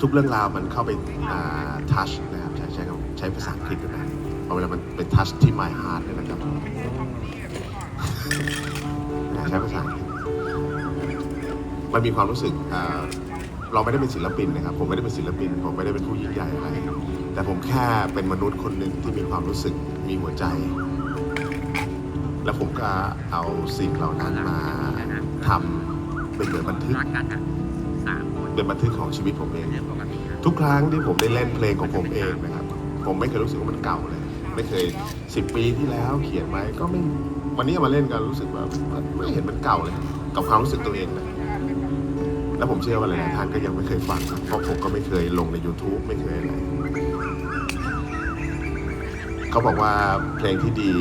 ทุกเรื่องราวมันเข้าไปทัชนะครับใช้ใช้คำใช้ภาษาอังกฤษนะเพราเวลามันเป็นทัชที่ my heart เลยนะครับใช้ภาษาอังกฤษมันมีความรู้สึกเราไม่ได้เป็นศิลปินนะครับ ผมไม่ได้เป็นศิลปิน ผมไม่ได้เป็นผู้ยิ่งใหญ่อะไร แต่ผมแค่เป็นมนุษย์คนหนึ่งที่มีความรู้สึกมีหัวใจ แล้วผมก็เอาสิ่งเหล่านั้นมาทำเป็นเหมือนบันทึก เป็นบันทึกของชีวิตผมเองเรื่องปกตินะทุกครั้งที่ผมได้เล่นเพลงของผมเองนะครับ ผมไม่เคยรู้สึกว่ามันเก่าเลย ไม่เคยสิบปีที่แล้วเขียนไว้ก็ไม่วันนี้เอามาเล่นกันรู้สึกว่าไม่เห็นมันเก่าเลย กับความรู้สึกตัวเองนะแล้วผมเชื่อว่าหลายๆท่านก็ยังไม่เคยฟังครับเพราะผมก็ไม่เคยลงใน YouTube ไม่เคยอะไรเขาบอกว่าเพลงที่ดี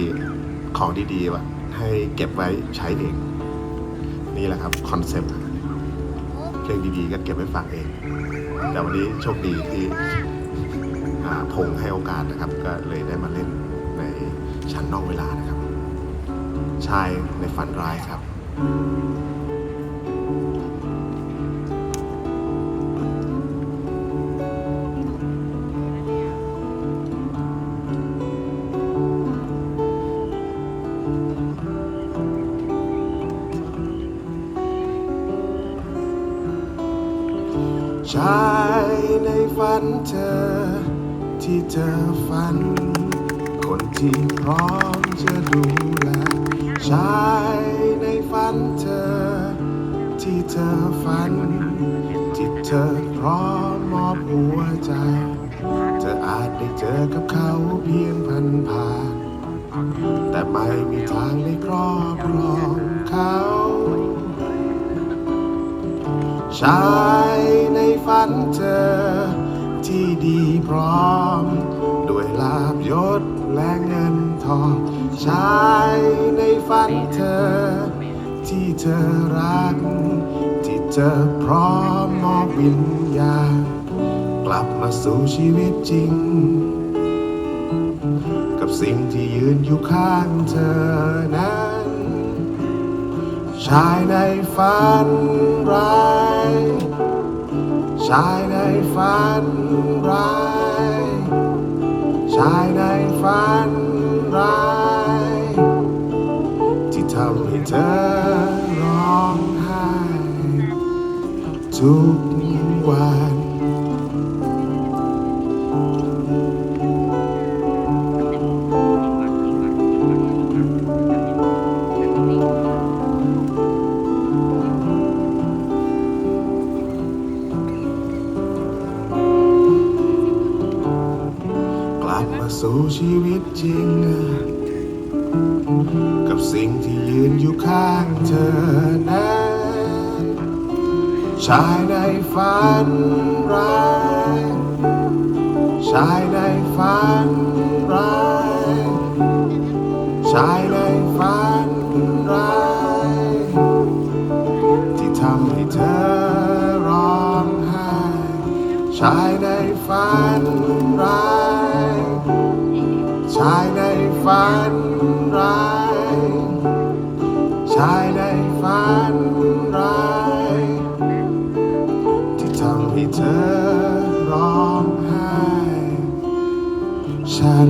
ของดีๆว่ะให้เก็บไว้ใช้เอง นี่แหละครับคอนเซ็ปต์ เพลงดีๆ ก็เก็บไว้ฟังเอง แต่วันนี้โชคดีที่พงให้โอกาสนะครับ ก็เลยได้มาเล่นในชั้นนอกเวลานะครับ ชายในฝันร้ายครับ ชายในฝันเธอ ที่เธอฝัน คนที่พร้อมจะดูแลชายในฝันเธอ ที่เธอฝัน ที่เธอพร้อมมอบหัวใจ เธออาจได้เจอกับเขาเพียงพันผ่าน แต่ไม่มีทางได้ครอบครองเขา ชาย ชายในฝันเธอ ที่เธอรัก ที่เธอพร้อมมอบวิญญาณกลับมาสู่ชีวิตจริง กับสิ่งที่ยืนอยู่ข้างเธอนั้น ชายในฝันร้ายชายในฝันร้ายชายในฝัน เธอร้องไห้ทุกวันกลับมาสู่ชีวิตจริง กับสิ่งที่ยืนอยู่ข้างเธอนั้นชายในฝันร้ายชายในฝันร้ายชายใน เธอร้องไห้ ฉัน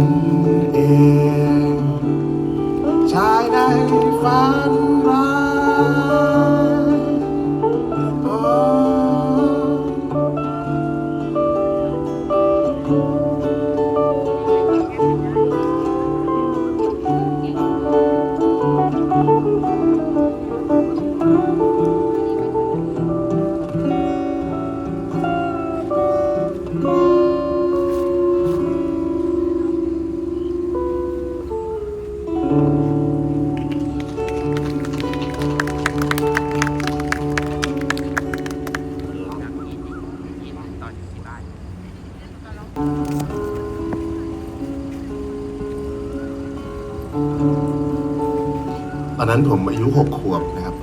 อนนั้นผมอายุหกขวบนะครับ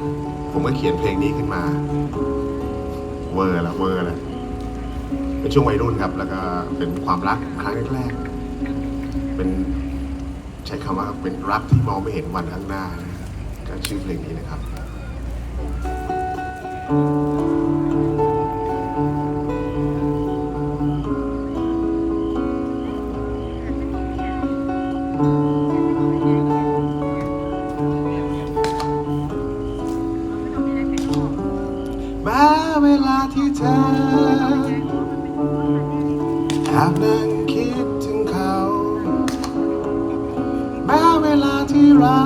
ผมก็เขียนเพลงนี้ขึ้นมา เวอร์ละเวอร์ละเป็นช่วงวัยรุ่นครับ แล้วก็เป็นความรักครั้งแรกๆเป็นใช้คำว่าเป็นรักที่มองไม่เห็นวันข้างหน้านะครับก็ชื่อเพลงนี้นะครับเเวลาที่เธอแอบนั่งคิดถึงเขาแม้เวลาที่เรา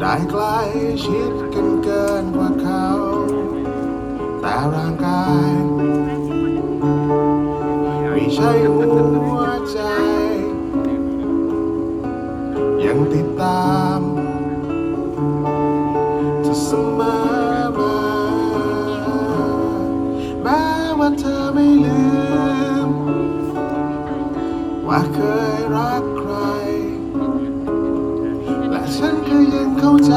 ได้ใกล้ชิดกันเกินกว่าเขา แต่ร่างกาย ไม่ใช่หัว ใจ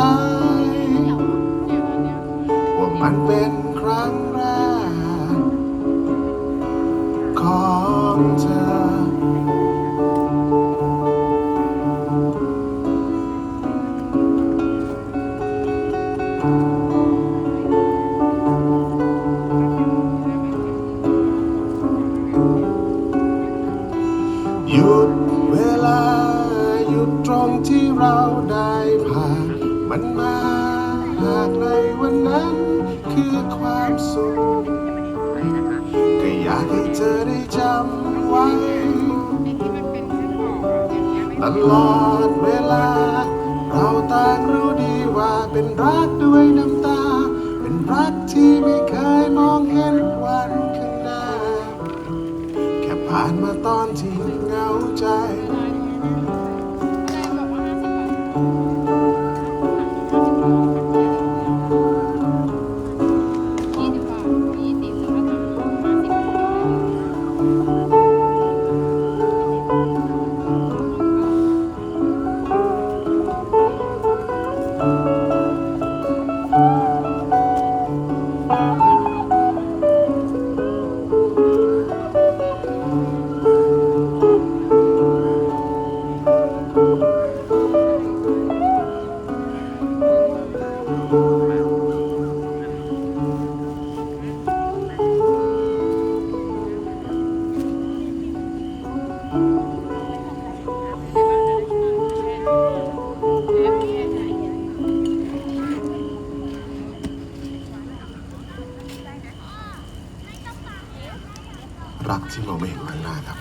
ว่ามันเป็น วันนั้นคือความสุขก็อยากให้เธอได้จำไว้ตลอดเวลา เราต่างรู้ดีว่าเป็นรักด้วยน้ำตา เป็นรักที่ไม่เคยมองเห็นวันข้างหน้า แค่ผ่านมาตอนที่เหงาใจ รักที่มองไม่เห็นข้างหน้าครับ